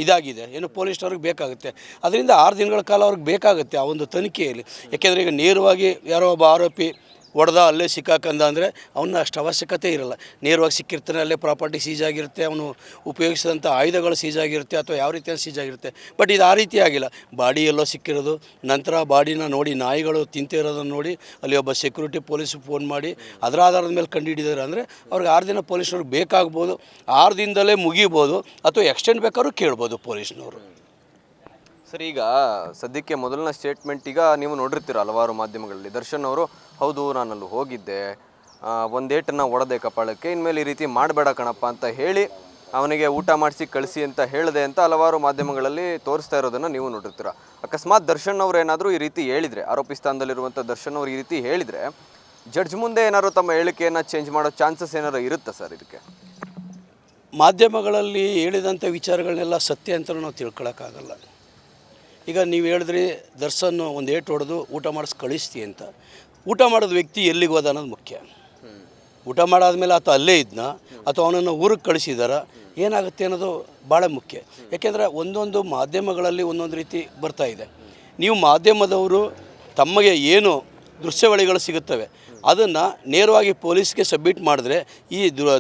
ಇದಾಗಿದೆ. ಏನು ಪೊಲೀಸ್ನವ್ರಿಗೆ ಬೇಕಾಗುತ್ತೆ. ಅದರಿಂದ ಆರು ದಿನಗಳ ಕಾಲ ಅವ್ರಿಗೆ ಬೇಕಾಗುತ್ತೆ ಆ ಒಂದು ತನಿಖೆಯಲ್ಲಿ. ಯಾಕೆಂದರೆ ಈಗ ನೇರವಾಗಿ ಯಾರೋ ಒಬ್ಬ ಆರೋಪಿ ಹೊಡೆದ ಅಲ್ಲೇ ಸಿಕ್ಕಾಕಂದ ಅಂದರೆ ಅವನ್ನ ಅಷ್ಟು ಅವಶ್ಯಕತೆ ಇರಲ್ಲ. ನೇರವಾಗಿ ಸಿಕ್ಕಿರ್ತಾನೆ ಅಲ್ಲೇ ಪ್ರಾಪರ್ಟಿ ಸೀಜ್ ಆಗಿರುತ್ತೆ, ಅವನು ಉಪಯೋಗಿಸಿದಂಥ ಆಯುಧಗಳು ಸೀಜ್ ಆಗಿರುತ್ತೆ ಅಥವಾ ಯಾವ ರೀತಿಯಲ್ಲಿ ಸೀಜ್ ಆಗಿರುತ್ತೆ. ಬಟ್ ಇದು ಆ ರೀತಿ ಆಗಿಲ್ಲ. ಬಾಡಿ ಎಲ್ಲೋ ಸಿಕ್ಕಿರೋದು, ನಂತರ ಬಾಡಿನ ನೋಡಿ, ನಾಯಿಗಳು ತಿಂತಿರೋದನ್ನು ನೋಡಿ, ಅಲ್ಲಿ ಒಬ್ಬ ಸೆಕ್ಯೂರಿಟಿ ಪೊಲೀಸ್ ಫೋನ್ ಮಾಡಿ, ಅದರ ಆಧಾರದ ಮೇಲೆ ಕಂಡುಹಿಡಿದಾರೆ ಅಂದರೆ ಅವ್ರಿಗೆ ಆರು ದಿನ ಪೊಲೀಸ್ನವ್ರಿಗೆ ಬೇಕಾಗ್ಬೋದು, ಆರು ದಿನದಲ್ಲೇ ಮುಗಿಬೋದು ಅಥವಾ ಎಕ್ಸ್ಟೆಂಡ್ ಬೇಕಾದ್ರೂ ಕೇಳ್ಬೋದು ಪೊಲೀಸ್ನವರು. ಸರ್, ಈಗ ಸದ್ಯಕ್ಕೆ ಮೊದಲನೇ ಸ್ಟೇಟ್ಮೆಂಟ್ ಈಗ ನೀವು ನೋಡಿರ್ತೀರ ಹಲವಾರು ಮಾಧ್ಯಮಗಳಲ್ಲಿ. ದರ್ಶನ್ ಅವರು, ಹೌದು ನಾನು ಅಲ್ಲಿ ಹೋಗಿದ್ದೆ ಒಂದೇಟನ್ನು ಒಡೆದೆ ಕಪಾಳಕ್ಕೆ, ಇನ್ಮೇಲೆ ಈ ರೀತಿ ಮಾಡಬೇಡ ಕಣಪ್ಪ ಅಂತ ಹೇಳಿ ಅವನಿಗೆ ಊಟ ಮಾಡಿಸಿ, ಕಳಿಸಿ ಅಂತ ಹೇಳಿದೆ ಅಂತ ಹಲವಾರು ಮಾಧ್ಯಮಗಳಲ್ಲಿ ತೋರಿಸ್ತಾ ಇರೋದನ್ನು ನೀವು ನೋಡಿರ್ತೀರ. ಅಕಸ್ಮಾತ್ ದರ್ಶನ್ ಅವರು ಏನಾದರೂ ಈ ರೀತಿ ಹೇಳಿದರೆ, ಆರೋಪಿ ಸ್ಥಾನದಲ್ಲಿರುವಂಥ ದರ್ಶನ್ ಅವರು ಈ ರೀತಿ ಹೇಳಿದರೆ, ಜಡ್ಜ್ ಮುಂದೆ ಏನಾದರೂ ತಮ್ಮ ಹೇಳಿಕೆಯನ್ನು ಚೇಂಜ್ ಮಾಡೋ ಚಾನ್ಸಸ್ ಏನಾದರೂ ಇರುತ್ತಾ ಸರ್ ಇದಕ್ಕೆ? ಮಾಧ್ಯಮಗಳಲ್ಲಿ ಹೇಳಿದಂಥ ವಿಚಾರಗಳನ್ನೆಲ್ಲ ಸತ್ಯ ಅಂತ ನಾವು ತಿಳ್ಕೊಳಕ್ಕಾಗಲ್ಲ. ಈಗ ನೀವು ಹೇಳಿದ್ರಿ ದರ್ಶನ್ ಒಂದು ಏಟು ಹೊಡೆದು ಊಟ ಮಾಡಿಸಿ ಕಳಿಸ್ತಿ ಅಂತ. ಊಟ ಮಾಡೋದು ವ್ಯಕ್ತಿ ಎಲ್ಲಿಗೆ ಹೋದ ಅನ್ನೋದು ಮುಖ್ಯ. ಊಟ ಮಾಡಾದ್ಮೇಲೆ ಆತ ಅಲ್ಲೇ ಇದ್ನ ಅಥವಾ ಅವನನ್ನು ಊರಿಗೆ ಕಳಿಸಿದಾರ. ಏನಾಗುತ್ತೆ ಅನ್ನೋದು ಭಾಳ ಮುಖ್ಯ. ಯಾಕೆಂದರೆ ಒಂದೊಂದು ಮಾಧ್ಯಮಗಳಲ್ಲಿ ಒಂದೊಂದು ರೀತಿ ಬರ್ತಾ ಇದೆ. ನೀವು ಮಾಧ್ಯಮದವರು ತಮಗೆ ಏನು ದೃಶ್ಯಾವಳಿಗಳು ಸಿಗುತ್ತವೆ ಅದನ್ನು ನೇರವಾಗಿ ಪೊಲೀಸ್ಗೆ ಸಬ್ಮಿಟ್ ಮಾಡಿದ್ರೆ ಈ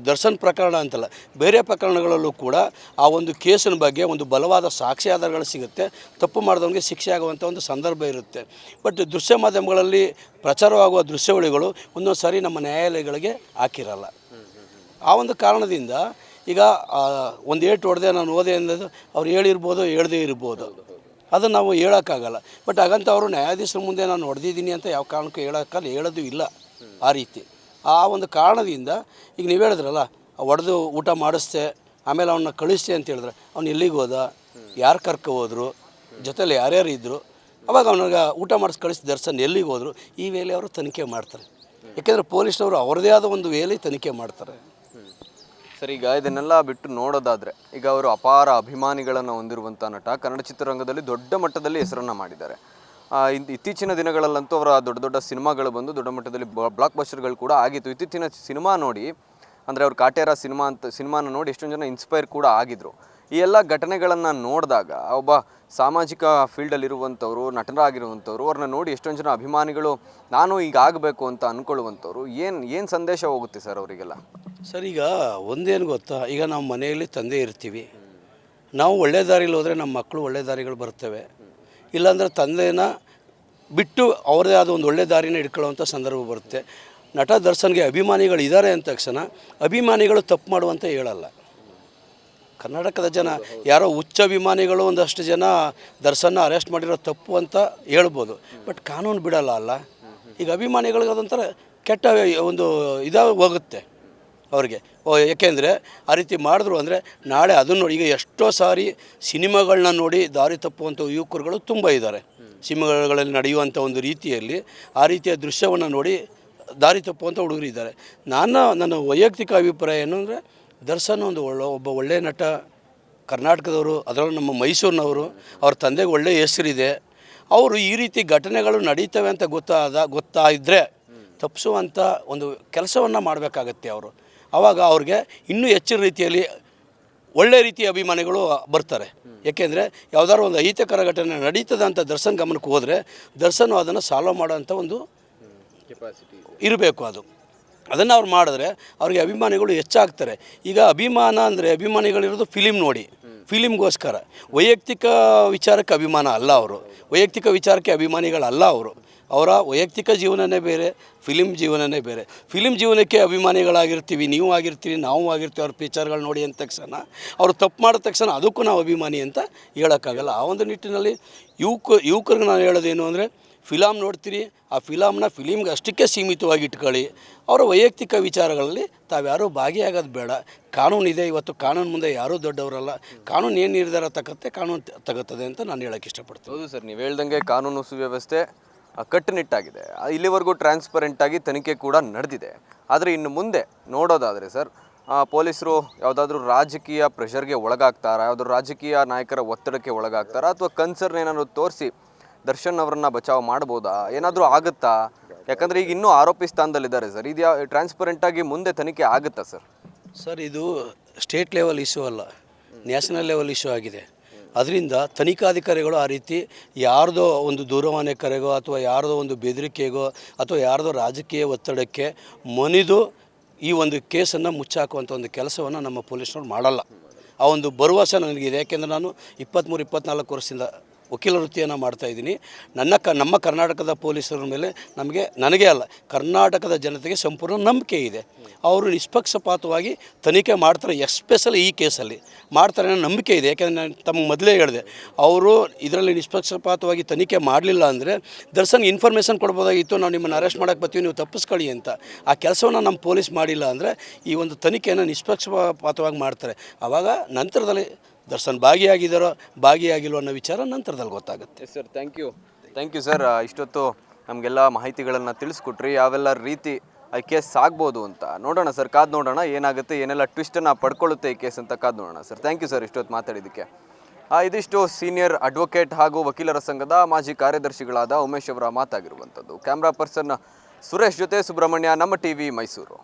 ದರ್ಶನ್ ಪ್ರಕರಣ ಅಂತಲ್ಲ, ಬೇರೆ ಪ್ರಕರಣಗಳಲ್ಲೂ ಕೂಡ ಆ ಒಂದು ಕೇಸಿನ ಬಗ್ಗೆ ಒಂದು ಬಲವಾದ ಸಾಕ್ಷಿ ಆಧಾರಗಳು ಸಿಗುತ್ತೆ, ತಪ್ಪು ಮಾಡಿದವನಿಗೆ ಶಿಕ್ಷೆ ಆಗುವಂಥ ಒಂದು ಸಂದರ್ಭ ಇರುತ್ತೆ. ಬಟ್ ದೃಶ್ಯ ಮಾಧ್ಯಮಗಳಲ್ಲಿ ಪ್ರಚಾರವಾಗುವ ದೃಶ್ಯಾವಳಿಗಳು ಒಂದೊಂದು ಸಾರಿ ನಮ್ಮ ನ್ಯಾಯಾಲಯಗಳಿಗೆ ಹಾಕಿರಲ್ಲ. ಆ ಒಂದು ಕಾರಣದಿಂದ ಈಗ ಒಂದು ಏಟು ಹೊಡೆದೆ ನಾನು ಓದೆ ಅನ್ನೋದು ಅವ್ರು ಹೇಳಿರ್ಬೋದು, ಹೇಳದೇ ಇರ್ಬೋದು. ಅದನ್ನು ನಾವು ಹೇಳೋಕ್ಕಾಗಲ್ಲ. ಬಟ್ ಹಾಗಂತ ಅವರು ನ್ಯಾಯಾಧೀಶರ ಮುಂದೆ ನಾನು ಹೊಡೆದಿದ್ದೀನಿ ಅಂತ ಯಾವ ಕಾರಣಕ್ಕೂ ಹೇಳೋಕ್ಕಲ್ಲ ಹೇಳೋದು ಇಲ್ಲ. ಆ ರೀತಿ. ಆ ಒಂದು ಕಾರಣದಿಂದ ಈಗ ನೀವು ಹೇಳಿದ್ರಲ್ಲ, ಒಡೆದು ಊಟ ಮಾಡಿಸ್ತೆ, ಆಮೇಲೆ ಅವನ್ನ ಕಳಿಸ್ತೆ ಅಂತ ಹೇಳಿದ್ರೆ, ಅವ್ನು ಎಲ್ಲಿಗೆ ಹೋದ, ಯಾರು ಕರ್ಕ ಹೋದ್ರು, ಜೊತೆಲಿ ಯಾರ್ಯಾರು ಇದ್ದರು ಅವಾಗ ಅವನಿಗೆ ಊಟ ಮಾಡಿಸಿ ಕಳಿಸಿ ದರ್ಶನ್ ಎಲ್ಲಿಗೆ ಹೋದರು, ಈ ವೇಳೆ ಅವರು ತನಿಖೆ ಮಾಡ್ತಾರೆ. ಯಾಕೆಂದರೆ ಪೊಲೀಸ್ನವರು ಅವರದೇ ಆದ ಒಂದು ವೇಳೆ ತನಿಖೆ ಮಾಡ್ತಾರೆ. ಸರಿ, ಈಗ ಇದನ್ನೆಲ್ಲ ಬಿಟ್ಟು ನೋಡೋದಾದ್ರೆ, ಈಗ ಅವರು ಅಪಾರ ಅಭಿಮಾನಿಗಳನ್ನು ಹೊಂದಿರುವಂಥ ನಟ ಕನ್ನಡ ಚಿತ್ರರಂಗದಲ್ಲಿ ದೊಡ್ಡ ಮಟ್ಟದಲ್ಲಿ ಹೆಸರನ್ನು ಮಾಡಿದ್ದಾರೆ. ಇತ್ತೀಚಿನ ದಿನಗಳಲ್ಲಂತೂ ಅವರ ದೊಡ್ಡ ದೊಡ್ಡ ಸಿನಿಮಾಗಳು ಬಂದು ದೊಡ್ಡ ಮಟ್ಟದಲ್ಲಿ ಬ್ಲಾಕ್ ಬಸ್ಟರ್ಗಳು ಕೂಡ ಆಗಿತ್ತು. ಇತ್ತೀಚಿನ ಸಿನಿಮಾ ನೋಡಿ, ಅಂದರೆ ಅವ್ರ ಕಾಟೇರ ಸಿನಿಮಾ ಅಂತ, ಸಿನಿಮಾನ ನೋಡಿ ಎಷ್ಟೊಂದು ಜನ ಇನ್ಸ್ಪೈರ್ ಕೂಡ ಆಗಿದ್ರು. ಈ ಎಲ್ಲ ಘಟನೆಗಳನ್ನು ನೋಡಿದಾಗ, ಒಬ್ಬ ಸಾಮಾಜಿಕ ಫೀಲ್ಡಲ್ಲಿರುವಂಥವ್ರು ನಟರಾಗಿರುವಂಥವ್ರು, ಅವ್ರನ್ನ ನೋಡಿ ಎಷ್ಟೊಂದು ಜನ ಅಭಿಮಾನಿಗಳು, ನಾನು ಈಗ ಆಗಬೇಕು ಅಂತ ಅಂದ್ಕೊಳ್ಳುವಂಥವ್ರು ಏನು ಏನು ಸಂದೇಶ ಹೋಗುತ್ತೆ ಸರ್ ಅವರಿಗೆಲ್ಲ? ಸರ್, ಈಗ ಒಂದೇನು ಗೊತ್ತಾ? ಈಗ ನಾವು ಮನೆಯಲ್ಲಿ ತಂದೆ ಇರ್ತೀವಿ. ನಾವು ಒಳ್ಳೆ ದಾರಿಲಿ ಹೋದರೆ ನಮ್ಮ ಮಕ್ಕಳು ಒಳ್ಳೆ ದಾರಿಗಳು ಬರ್ತವೆ. ಇಲ್ಲಾಂದ್ರೆ ತಂದೆಯನ್ನು ಬಿಟ್ಟು ಅವರದೇ ಆದ ಒಂದು ಒಳ್ಳೆ ದಾರಿನ ಇಟ್ಕೊಳ್ಳುವಂಥ ಸಂದರ್ಭ ಬರುತ್ತೆ. ನಟ ದರ್ಶನ್ಗೆ ಅಭಿಮಾನಿಗಳು ಇದ್ದಾರೆ ಅಂದ ತಕ್ಷಣ ಅಭಿಮಾನಿಗಳು ತಪ್ಪು ಮಾಡುವಂತ ಹೇಳಲ್ಲ. ಕರ್ನಾಟಕದ ಜನ ಯಾರೋ ಉಚ್ಚ ಅಭಿಮಾನಿಗಳು ಒಂದಷ್ಟು ಜನ ದರ್ಶನ ಅರೆಸ್ಟ್ ಮಾಡಿರೋ ತಪ್ಪು ಅಂತ ಹೇಳ್ಬೋದು. ಬಟ್ ಕಾನೂನು ಬಿಡಲ್ಲ ಅಲ್ಲ. ಈಗ ಅಭಿಮಾನಿಗಳಿಗೆ ಅದೊಂಥರ ಕೆಟ್ಟ ಒಂದು ಇದಾಗಿ ಹೋಗುತ್ತೆ ಅವ್ರಿಗೆ. ಓ ಏಕೆಂದರೆ ಆ ರೀತಿ ಮಾಡಿದ್ರು ಅಂದರೆ ನಾಳೆ ಅದನ್ನು ನೋಡಿ, ಈಗ ಎಷ್ಟೋ ಸಾರಿ ಸಿನಿಮಾಗಳನ್ನ ನೋಡಿ ದಾರಿ ತಪ್ಪುವಂಥ ಯುವಕರುಗಳು ತುಂಬ ಇದ್ದಾರೆ. ಸಿನಿಮಾಗಳಲ್ಲಿ ನಡೆಯುವಂಥ ಒಂದು ರೀತಿಯಲ್ಲಿ ಆ ರೀತಿಯ ದೃಶ್ಯವನ್ನು ನೋಡಿ ದಾರಿ ತಪ್ಪುವಂಥ ಹುಡುಗರು ಇದ್ದಾರೆ. ನಾನು ನನ್ನ ವೈಯಕ್ತಿಕ ಅಭಿಪ್ರಾಯ ಏನು ಅಂದರೆ, ದರ್ಶನ್ ಒಂದು ಒಳ್ಳೆ, ಒಬ್ಬ ಒಳ್ಳೆಯ ನಟ, ಕರ್ನಾಟಕದವರು, ಅದರಲ್ಲೂ ನಮ್ಮ ಮೈಸೂರಿನವರು, ಅವ್ರ ತಂದೆಗೆ ಒಳ್ಳೆಯ ಹೆಸರಿದೆ. ಅವರು ಈ ರೀತಿ ಘಟನೆಗಳು ನಡೀತವೆ ಅಂತ ಗೊತ್ತಾದ ಗೊತ್ತಾಯಿದ್ರೆ ತಪ್ಪಿಸುವಂಥ ಒಂದು ಕೆಲಸವನ್ನು ಮಾಡಬೇಕಾಗತ್ತೆ ಅವರು. ಆವಾಗ ಅವ್ರಿಗೆ ಇನ್ನೂ ಹೆಚ್ಚಿನ ರೀತಿಯಲ್ಲಿ ಒಳ್ಳೆ ರೀತಿಯ ಅಭಿಮಾನಿಗಳು ಬರ್ತಾರೆ. ಯಾಕೆಂದರೆ ಯಾವ್ದಾದ್ರು ಒಂದು ಅಹಿತಕರ ಘಟನೆ ನಡೀತದೆ ಅಂತ ದರ್ಶನ್ ಗಮನಕ್ಕೆ ಹೋದರೆ ದರ್ಶನ್ ಅದನ್ನು ಸಾಲ್ವ್ ಮಾಡೋಂಥ ಒಂದು ಇರಬೇಕು ಅದು. ಅದನ್ನು ಅವ್ರು ಮಾಡಿದ್ರೆ ಅವ್ರಿಗೆ ಅಭಿಮಾನಿಗಳು ಹೆಚ್ಚಾಗ್ತಾರೆ. ಈಗ ಅಭಿಮಾನ ಅಂದರೆ ಅಭಿಮಾನಿಗಳಿರೋದು ಫಿಲಿಮ್ ನೋಡಿ. ಫಿಲಿಮ್ಗೋಸ್ಕರ ವೈಯಕ್ತಿಕ ವಿಚಾರಕ್ಕೆ ಅಭಿಮಾನ ಅಲ್ಲ ಅವರು. ವೈಯಕ್ತಿಕ ವಿಚಾರಕ್ಕೆ ಅಭಿಮಾನಿಗಳಲ್ಲ ಅವರು. ಅವರ ವೈಯಕ್ತಿಕ ಜೀವನನೇ ಬೇರೆ ಫಿಲಿಮ್ ಜೀವನನೇ ಬೇರೆ. ಫಿಲಿಮ್ ಜೀವನಕ್ಕೆ ಅಭಿಮಾನಿಗಳಾಗಿರ್ತೀವಿ, ನೀವು ಆಗಿರ್ತೀವಿ ನಾವು ಆಗಿರ್ತೀವಿ, ಅವ್ರ ಪಿಕ್ಚರ್ಗಳು ನೋಡಿ ಅಂದ ತಕ್ಷಣ, ಅವರು ತಪ್ಪು ಮಾಡಿದ ತಕ್ಷಣ ಅದಕ್ಕೂ ನಾವು ಅಭಿಮಾನಿ ಅಂತ ಹೇಳೋಕ್ಕಾಗಲ್ಲ. ಆ ಒಂದು ನಿಟ್ಟಿನಲ್ಲಿ ಯುವಕ, ಯುವಕರಿಗೆ ನಾನು ಹೇಳೋದೇನು ಅಂದರೆ ಫಿಲಾಮ್ ನೋಡ್ತೀರಿ, ಆ ಫಿಲಾಮ್ನ ಫಿಲಿಮ್ಗೆ ಅಷ್ಟಕ್ಕೆ ಸೀಮಿತವಾಗಿ ಇಟ್ಕೊಳ್ಳಿ. ಅವರ ವೈಯಕ್ತಿಕ ವಿಚಾರಗಳಲ್ಲಿ ತಾವ್ಯಾರೂ ಭಾಗಿಯಾಗೋದು ಬೇಡ. ಕಾನೂನು ಇದೆ, ಇವತ್ತು ಕಾನೂನು ಮುಂದೆ ಯಾರೂ ದೊಡ್ಡವರಲ್ಲ. ಕಾನೂನು ಏನು ನಿರ್ಧಾರ ತಗತ್ತೆ, ಕಾನೂನು ತಗತ್ತದೆ ಅಂತ ನಾನು ಹೇಳೋಕ್ಕೆ ಇಷ್ಟಪಡ್ತೀನಿ. ಹೌದು ಸರ್, ನೀವು ಹೇಳ್ದಂಗೆ ಕಾನೂನು ಸುವ್ಯವಸ್ಥೆ ಕಟ್ಟುನಿಟ್ಟಾಗಿದೆ. ಇಲ್ಲಿವರೆಗೂ ಟ್ರಾನ್ಸ್ಪರೆಂಟಾಗಿ ತನಿಖೆ ಕೂಡ ನಡೆದಿದೆ. ಆದರೆ ಇನ್ನು ಮುಂದೆ ನೋಡೋದಾದರೆ ಸರ್ ಪೊಲೀಸರು ಯಾವುದಾದ್ರೂ ರಾಜಕೀಯ ಪ್ರೆಷರ್ಗೆ ಒಳಗಾಗ್ತಾರಾ, ಯಾವುದಾದ್ರು ರಾಜಕೀಯ ನಾಯಕರ ಒತ್ತಡಕ್ಕೆ ಒಳಗಾಗ್ತಾರಾ, ಅಥವಾ ಕನ್ಸರ್ನ್ ಏನಾದರೂ ತೋರಿಸಿ ದರ್ಶನ್ ಅವರನ್ನ ಬಚಾವ್ ಮಾಡ್ಬೋದಾ, ಏನಾದರೂ ಆಗುತ್ತಾ? ಯಾಕಂದ್ರೆ ಈಗ ಇನ್ನೂ ಆರೋಪಿ ಸ್ಥಾನದಲ್ಲಿದ್ದಾರೆ ಸರ್. ಇದು ಯಾವ ಟ್ರಾನ್ಸ್ಪರೆಂಟ್ ಆಗಿ ಮುಂದೆ ತನಿಖೆ ಆಗುತ್ತಾ ಸರ್? ಸರ್, ಇದು ಸ್ಟೇಟ್ ಲೆವೆಲ್ ಇಶ್ಯೂ ಅಲ್ಲ. ನ್ಯಾಷನಲ್ ಲೆವೆಲ್ ಇಶ್ಯೂ ಆಗಿದೆ. ಅದರಿಂದ ತನಿಖಾಧಿಕಾರಿಗಳು ಆ ರೀತಿ ಯಾರ್ದೋ ಒಂದು ದೂರವಾಣಿ ಕರೆಗೋ ಅಥವಾ ಯಾರ್ದೋ ಒಂದು ಬೆದರಿಕೆಗೋ ಅಥವಾ ಯಾರ್ದೋ ರಾಜಕೀಯ ಒತ್ತಡಕ್ಕೆ ಮನಿದು ಈ ಒಂದು ಕೇಸನ್ನು ಮುಚ್ಚಾಕುವಂಥ ಒಂದು ಕೆಲಸವನ್ನು ನಮ್ಮ ಪೊಲೀಸ್ನವ್ರು ಮಾಡಲ್ಲ. ಆ ಒಂದು ಭರವಸೆ ನನಗಿದೆ. ಯಾಕೆಂದರೆ ನಾನು ಇಪ್ಪತ್ತ್ಮೂರು, ಇಪ್ಪತ್ತ್ನಾಲ್ಕು ವರ್ಷದಿಂದ ವಕೀಲ ವೃತ್ತಿಯನ್ನು ಮಾಡ್ತಾ ಇದ್ದೀನಿ. ನನ್ನ ಕ, ನಮ್ಮ ಕರ್ನಾಟಕದ ಪೊಲೀಸರ ಮೇಲೆ ನಮಗೆ, ನನಗೆ ಅಲ್ಲ, ಕರ್ನಾಟಕದ ಜನತೆಗೆ ಸಂಪೂರ್ಣ ನಂಬಿಕೆ ಇದೆ. ಅವರು ನಿಷ್ಪಕ್ಷಪಾತವಾಗಿ ತನಿಖೆ ಮಾಡ್ತಾರೆ, ಎಸ್ಪೆಷಲಿ ಈ ಕೇಸಲ್ಲಿ. ಮಾಡ್ತಾರೆ ಅನ್ನೋ ನಂಬಿಕೆ ಇದೆ. ಯಾಕೆಂದರೆ ನಾನು ತಮಗೆ ಮೊದಲೇ ಹೇಳಿದೆ, ಅವರು ಇದರಲ್ಲಿ ನಿಷ್ಪಕ್ಷಪಾತವಾಗಿ ತನಿಖೆ ಮಾಡಲಿಲ್ಲ ಅಂದರೆ ದರ್ಶನ್ ಇನ್ಫಾರ್ಮೇಷನ್ ಕೊಡ್ಬೋದಾಗಿತ್ತು, ನಾವು ನಿಮ್ಮನ್ನು ಅರೆಸ್ಟ್ ಮಾಡೋಕ್ಕೆ ಬರ್ತೀವಿ, ನೀವು ತಪ್ಪಿಸ್ಕೊಳ್ಳಿ ಅಂತ. ಆ ಕೆಲಸವನ್ನು ನಮ್ಮ ಪೊಲೀಸ್ ಮಾಡಿಲ್ಲ ಅಂದರೆ ಈ ಒಂದು ತನಿಖೆಯನ್ನು ನಿಷ್ಪಕ್ಷಪಾತವಾಗಿ ಮಾಡ್ತಾರೆ. ಆವಾಗ ನಂತರದಲ್ಲಿ ದರ್ಶನ್ ಭಾಗಿಯಾಗಿದ್ದಾರೋ, ಭಾಗಿಯಾಗಿಲ್ವೋ ಅನ್ನೋ ವಿಚಾರ ನಂತರದಲ್ಲಿ ಗೊತ್ತಾಗುತ್ತೆ. Sir thank you thank you sir ಇಷ್ಟೊತ್ತು ನಮಗೆಲ್ಲ ಮಾಹಿತಿಗಳನ್ನು ತಿಳಿಸ್ಕೊಟ್ರಿ, ಯಾವೆಲ್ಲ ರೀತಿ ಈ ಕೇಸ್ ಆಗ್ಬೋದು ಅಂತ. ನೋಡೋಣ ಸರ್ ಕಾದು ನೋಡೋಣ, ಏನಾಗುತ್ತೆ, ಏನೆಲ್ಲ ಟ್ವಿಸ್ಟನ್ನು ಪಡ್ಕೊಳ್ಳುತ್ತೆ ಈ ಕೇಸ್ ಅಂತ ಕಾದು ನೋಡೋಣ ಸರ್ ಥ್ಯಾಂಕ್ ಯು ಸರ್ ಇಷ್ಟೊತ್ತು ಮಾತಾಡಿದ್ದಕ್ಕೆ. ಇದಿಷ್ಟು ಸೀನಿಯರ್ ಅಡ್ವೊಕೇಟ್ ಹಾಗೂ ವಕೀಲರ ಸಂಘದ ಮಾಜಿ ಕಾರ್ಯದರ್ಶಿಗಳಾದ ಉಮೇಶ್ ಅವರ ಮಾತಾಗಿರುವಂಥದ್ದು. ಕ್ಯಾಮ್ರಾ ಪರ್ಸನ್ ಸುರೇಶ್ ಜೊತೆ ಸುಬ್ರಹ್ಮಣ್ಯ, ನಮ್ಮ ಟಿವಿ ಮೈಸೂರು